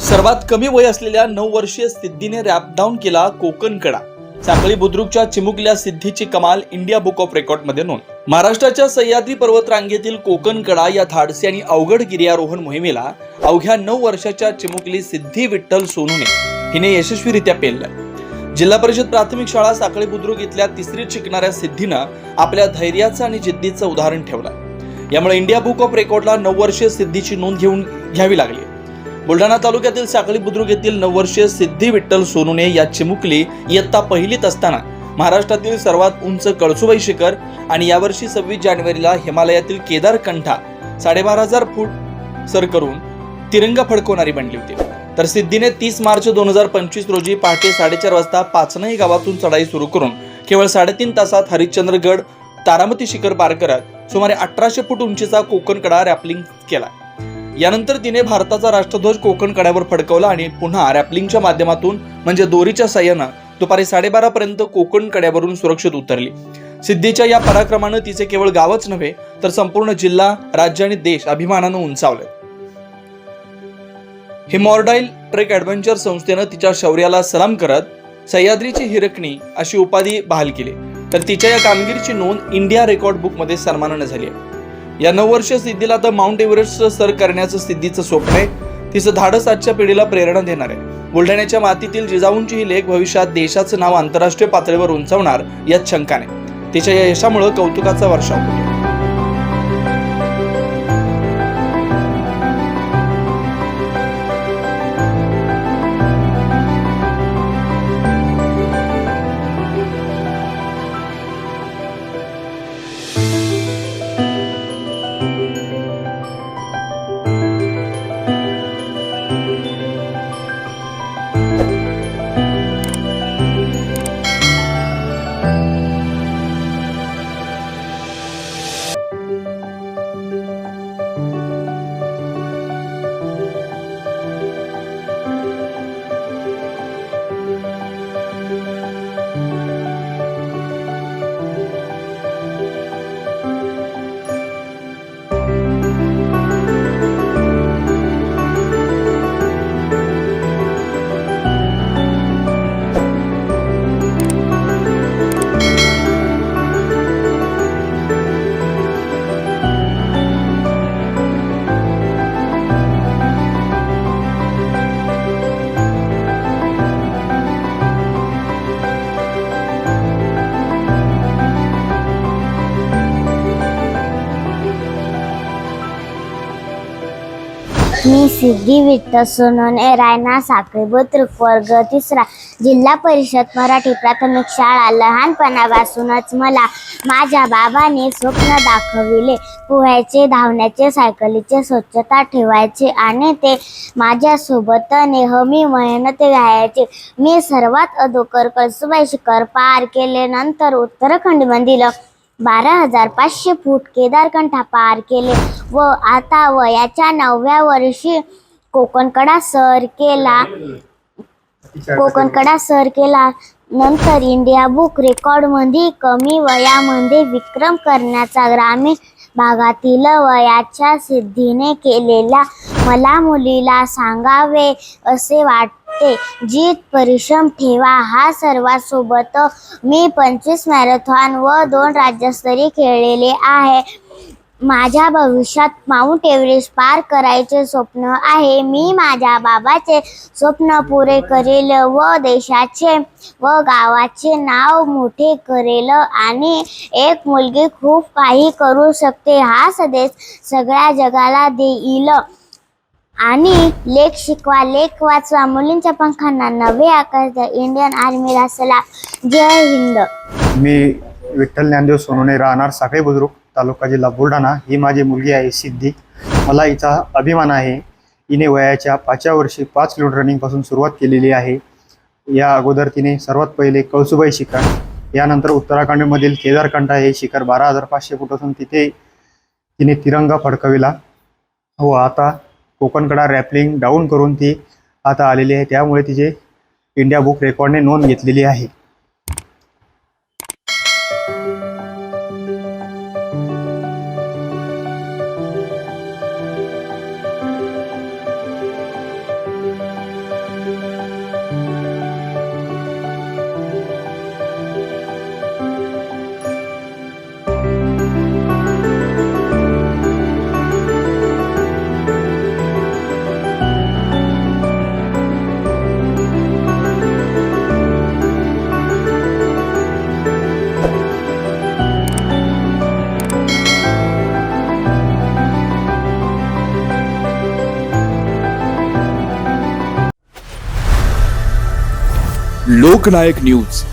सर्वात कमी वय असलेल्या नऊ वर्षीय सिद्धीने रॅप डाऊन केला कोकण कडा. साखळी बुद्रुकच्या चिमुकल्या सिद्धीची कमाल इंडिया बुक ऑफ रेकॉर्डमध्ये नोंद. महाराष्ट्राच्या सह्याद्री पर्वत रांगेतील कोकण कडा या धाडसी आणि अवघड गिर्यारोहण मोहिमेला अवघ्या नऊ वर्षाच्या चिमुकली सिद्धी विठ्ठल सोनूने हिने यशस्वीरित्या पेललं. जिल्हा परिषद प्राथमिक शाळा साखळी बुद्रुक इथल्या तिसरीत शिकणाऱ्या सिद्धीनं आपल्या धैर्याचं आणि जिद्दीचं उदाहरण ठेवलं. यामुळे इंडिया बुक ऑफ रेकॉर्डला नऊ वर्षीय सिद्धीची नोंद घेऊन घ्यावी लागली. बुलढाणा तालुक्यातील साखळी बुद्रुक येथील नऊ वर्षीय सिद्धी विठ्ठल सोनूने या चिमुकली इयत्ता पहिलीत असताना महाराष्ट्रातील सर्वात उंच कळसुबाई शिखर आणि यावर्षी सव्वीस जानेवारीला हिमालयातील केदारकंठा साडेबारा हजार फूट सर करून तिरंगा फडकवणारी बनली होती. तर सिद्धीने तीस मार्च दोन हजार पंचवीस रोजी पहाटे साडेचार वाजता पाचनही गावातून चढाई सुरू करून केवळ साडेतीन तासात हरिश्चंद्रगड तारामती शिखर पार करत सुमारे अठराशे फूट उंचीचा कोकण कडा रॅपलिंग केला. यानंतर तिने भारताचा राष्ट्रध्वज कोकण कड्यावर फडकवला आणि पुन्हा रॅपलिंगच्या माध्यमातून म्हणजे दोरीच्या साह्यानं दुपारी साडेबारा पर्यंत कोकण कड्यावरून सुरक्षित उतरली. सिद्धीच्या या पराक्रमानं तिचे केवळ गावच नव्हे तर संपूर्ण जिल्हा राज्य आणि देश अभिमानानं उंचावले. हिमॉर्डाईल ट्रेक ॲडव्हेंचर संस्थेनं तिच्या शौर्याला सलाम करत सह्याद्रीची हिरकणी अशी उपाधी बहाल केली. तर तिच्या या कामगिरीची नोंद इंडिया रेकॉर्ड बुकमध्ये सन्मानानं झाली आहे. या नऊ वर्ष सिद्धीला तर माउंट एव्हरेस्ट सर करण्याचं सिद्धीचं स्वप्न आहे. तिचं धाडस आजच्या पिढीला प्रेरणा देणार आहे. बुलढाण्याच्या मातीतील जिजाऊंची ही लेख भविष्यात देशाचं नाव आंतरराष्ट्रीय पातळीवर उंचावणार यात शंका नाही. तिच्या या यशामुळे कौतुकाचा वर्षाव होतो. सिद्धी विठ्ठल सोनवणे रायना साखळी वर्ग तिसरा जिल्हा परिषद मराठी प्राथमिक शाळा लहानपणापासूनच मला माझ्या बाबाने स्वप्न दाखविले. पोहायचे धावण्याचे सायकलीचे स्वच्छता ठेवायचे आणि ते माझ्यासोबत नेहमी मेहनत घ्यायचे. मी सर्वात अगोदर कळसुबाई शिखर पार केले. नंतर उत्तराखंडमधील बारा हजार पाचशे फूट केदारकंठा पार केले व आता वयाच्या नवव्या वर्षी कोकणकडा सर केला. कोकणकडा सर केला. नंतर इंडिया बुक रेकॉर्डमध्ये कमी वयामध्ये विक्रम करण्याचा ग्रामीण भागातील वयाच्या सिद्धीने केलेला मला मुलीला सांगावे असे वाट वाटते जीत परिश्रम ठेवा हा सर्वांसोबत मी पंचवीस मॅरेथॉन व दोन राज्यस्तरीय खेळलेले आहे. माझ्या भविष्यात माउंट एव्हरेस्ट पार करायचे स्वप्न आहे. मी माझ्या बाबाचे स्वप्न पुरे करेल व देशाचे व गावाचे नाव मोठे करेल आणि एक मुलगी खूप काही करू शकते. हा संदेश सगळ्या जगाला देईल. आणि लेख शिकवा लेख वाचवा. मुलींच्या पंखांना नवे आकार द्या. इंडियन आर्मीला सलाम जय हिंद. मी विठ्ठल ज्ञानदेव सोनवणे राहणार साखळी बुद्रुक तालुका जिल्हा बुलढाणा. ही माझी मुलगी आहे सिद्धी. मला हिचा अभिमान आहे. हिने वयाच्या पाचव्या वर्षी पाच किलोमीटर रनिंगपासून सुरुवात केलेली आहे. या अगोदर तिने सर्वात पहिले कळसुबाई शिखर यानंतर उत्तराखंडमधील केदारकंठा हे शिखर बारा हजार पाचशे फूट असून तिथे तिने तिरंगा फडकविला. हो आता कोकणकडा रॅपलिंग डाऊन करून ती आता आलेली आहे. त्यामुळे तिचे इंडिया बुक रेकॉर्डने नोंद घेतलेली आहे. लोकनायक न्यूज.